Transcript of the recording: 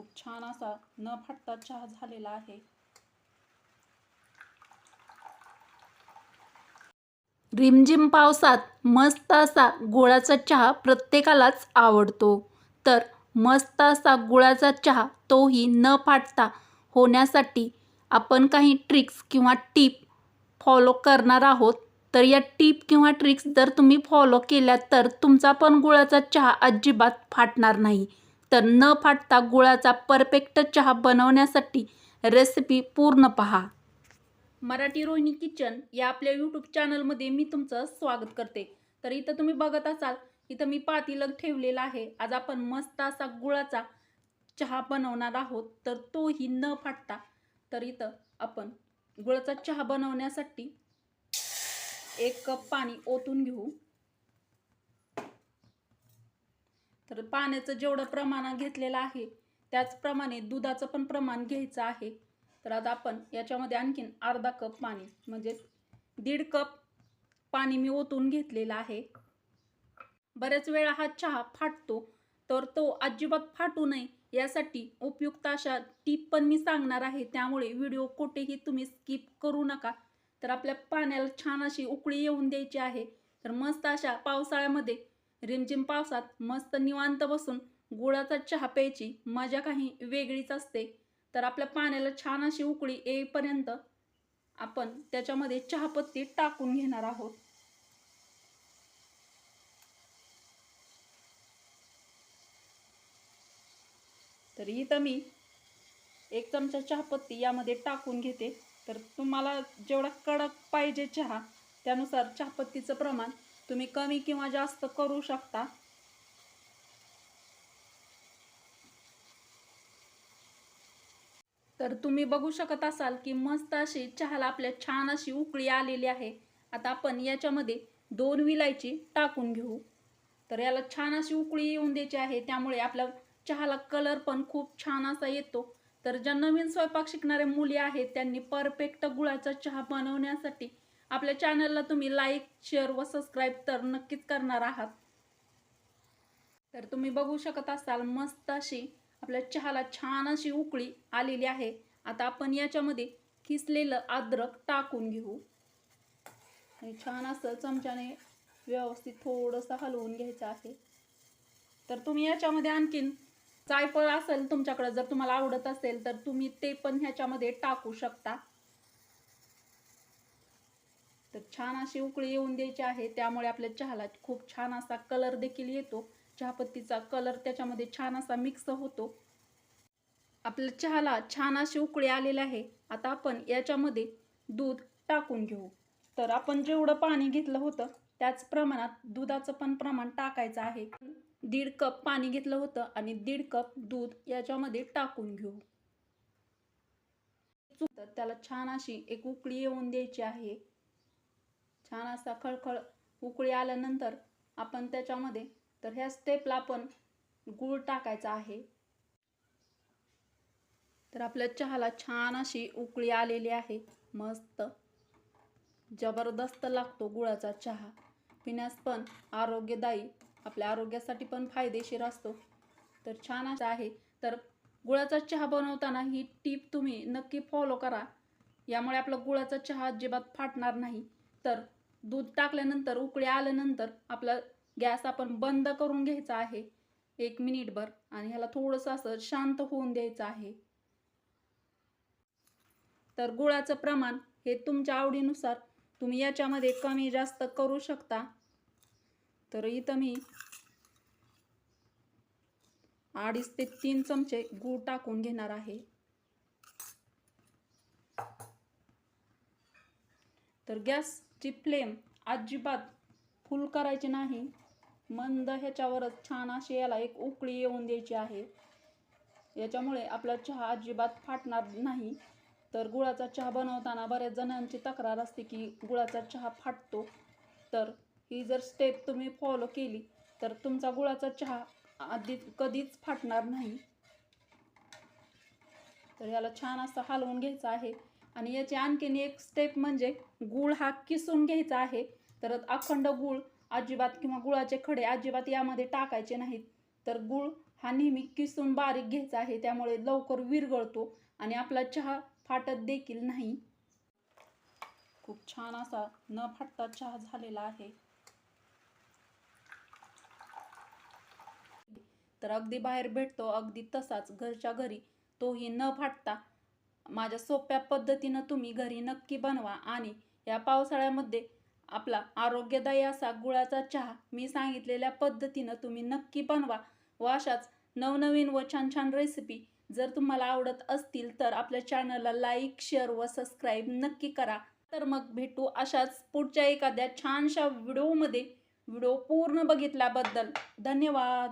खूप छान असा न फाटता चहा झालेला आहे. रिमझिम पावसात मस्त असा गुळाचा चहा प्रत्येकालाच आवडतो. तर मस्त असा गुळाचा चहा तोही न फाटता होण्यासाठी आपण काही ट्रिक्स किंवा टीप फॉलो करणार आहोत. तर या टीप किंवा ट्रिक्स जर तुम्ही फॉलो केल्या तर तुमचा पण गुळाचा चहा अजिबात फाटणार नाही. तर न फाटता गुळाचा परफेक्ट चहा बनवण्यासाठी रेसिपी पूर्ण पहा. मराठी रोहिणी किचन या आपल्या यूट्यूब चॅनलमध्ये मी तुमचं स्वागत करते. तर इथं तुम्ही बघत असाल इथं मी पातीलग ठेवलेला आहे. आज आपण मस्त असा गुळाचा चहा बनवणार आहोत. तर तोही न फाटता तर इथं आपण गुळाचा चहा बनवण्यासाठी एक कप पाणी ओतून घेऊ. तर पाण्याचं जेवढं प्रमाण घेतलेलं आहे त्याचप्रमाणे दुधाचं पण प्रमाण घ्यायचं आहे. तर आता आपण याच्यामध्ये आणखीन अर्धा कप पाणी म्हणजे दीड कप पाणी मी ओतून घेतलेलं आहे. बऱ्याच वेळा हा चहा फाटतो तर तो अजिबात फाटू नये यासाठी उपयुक्त अशा टीप पण मी सांगणार आहे. त्यामुळे व्हिडिओ कुठेही तुम्ही स्किप करू नका. तर आपल्या पाण्याला छान अशी उकळी येऊन द्यायची आहे. तर मस्त अशा पावसाळ्यामध्ये रिमझिम पावसात मस्त निवांत बसून गुळाचा चहा प्यायची मजा काही वेगळीच असते. तर आपल्या पाण्याला छान अशी उकळी येईपर्यंत आपण त्याच्यामध्ये चहापत्ती टाकून घेणार आहोत. तर इथं मी एक चमचा चहापत्ती यामध्ये टाकून घेते. तर तुम्हाला जेवढा कडक पाहिजे चहा त्यानुसार चहापत्तीचं प्रमाण तुम्ही कमी किंवा जास्त करू शकता. तर तुम्ही बघू शकत असाल की मस्त अशी चहाला आपल्या छान अशी उकळी आलेली आहे. आता आपण याच्यामध्ये दोन विलायची टाकून घेऊ. तर याला छान अशी उकळी येऊन द्यायची आहे. त्यामुळे आपल्या चहाला कलर पण खूप छान असा येतो. तर ज्या नवीन स्वयंपाक शिकणाऱ्या मुली आहेत त्यांनी परफेक्ट गुळाचा चहा बनवण्यासाठी आपल्या चॅनलला तुम्ही लाईक शेअर व सबस्क्राईब तर नक्कीच करणार आहात. तर तुम्ही बघू शकत असाल मस्त अशी आपल्या चहाला छान अशी उकळी आलेली आहे. आता आपण याच्यामध्ये किसलेलं अद्रक टाकून घेऊ. आणि छान असं चमच्याने व्यवस्थित थोडंसं हलवून घ्यायचं आहे. तर तुम्ही याच्यामध्ये आणखीन जायफळ असेल तुमच्याकडे जर तुम्हाला आवडत असेल तर तुम्ही ते पण ह्याच्यामध्ये टाकू शकता. तर छान अशी उकळी येऊन द्यायची आहे. त्यामुळे आपल्या चहाला खूप छान असा कलर देखील येतो. चहापत्तीचा कलर त्याच्यामध्ये छान असा मिक्स होतो. आपल्या चहाला छान अशी उकळी आलेली आहे. आता आपण याच्यामध्ये दूध टाकून घेऊ. तर आपण जेवढं पाणी घेतलं होतं त्याच प्रमाणात दुधाचं पण प्रमाण टाकायचं आहे. दीड कप पाणी घेतलं होतं आणि दीड कप दूध याच्यामध्ये टाकून घेऊ. तर त्याला छान अशी एक उकळी येऊन द्यायची आहे. छान असा खळखळ उकळी आल्यानंतर आपण त्याच्यामध्ये तर ह्या स्टेपला आपण गूळ टाकायचा आहे. तर आपल्या चहाला छान अशी उकळी आलेली आहे. मस्त. जबरदस्त लागतो गुळाचा चहा. पिण्यास पण आरोग्यदायी आपल्या आरोग्यासाठी पण फायदेशीर असतो. तर छान असं आहे. तर गुळाचा चहा बनवताना ही टीप तुम्ही नक्की फॉलो करा. यामुळे आपला गुळाचा चहा अजिबात फाटणार नाही. तर दूध टाकल्यानंतर उकळी आल्यानंतर आपला गॅस आपण बंद करून घ्यायचा आहे. एक मिनिटभर आणि ह्याला थोडंसं असं शांत होऊन द्यायचं आहे. तर गुळाचं प्रमाण हे तुमच्या आवडीनुसार तुम्ही याच्यामध्ये कमी जास्त करू शकता. तर इथं मी अडीच ते तीन चमचे गूळ टाकून घेणार आहे. तर गॅस ची फ्लेम अजिबात फुल करायची नाही. मंद ह्याच्यावरच छान अशी याला एक उकळी येऊन द्यायची आहे. याच्यामुळे आपला चहा अजिबात फाटणार नाही. तर गुळाचा चहा बनवताना बऱ्याच जणांची तक्रार असते की गुळाचा चहा फाटतो. तर ही जर स्टेप तुम्ही फॉलो केली तर तुमचा गुळाचा चहा आधी कधीच फाटणार नाही. तर याला छान असं हलवून घ्यायचं आहे. आणि याची आणखीन एक स्टेप म्हणजे गूळ हा किसून घ्यायचा आहे. तर अखंड गूळ अजिबात किंवा गुळाचे खडे अजिबात यामध्ये टाकायचे नाहीत. तर गूळ हा नेहमी किसून बारीक घ्यायचा आहे. त्यामुळे लवकर विरगळतो आणि आपला चहा फाटत देखील नाही. खूप छान असा न फाटता चहा झालेला आहे. तर अगदी बाहेर भेटतो अगदी तसाच घरच्या घरी तोही न फाटता माझ्या सोप्या पद्धतीनं तुम्ही घरी नक्की बनवा आणि या पावसाळ्यामध्ये आपला आरोग्यदायी असा गुळाचा चहा मी सांगितलेल्या पद्धतीनं तुम्ही नक्की बनवा व अशाच नवनवीन व छान छान रेसिपी जर तुम्हाला आवडत असतील तर आपल्या चॅनलला लाईक शेअर व सबस्क्राईब नक्की करा. तर मग भेटू अशाच पुढच्या एखाद्या छानशा व्हिडिओमध्ये व्हिडिओ पूर्ण बघितल्याबद्दल धन्यवाद.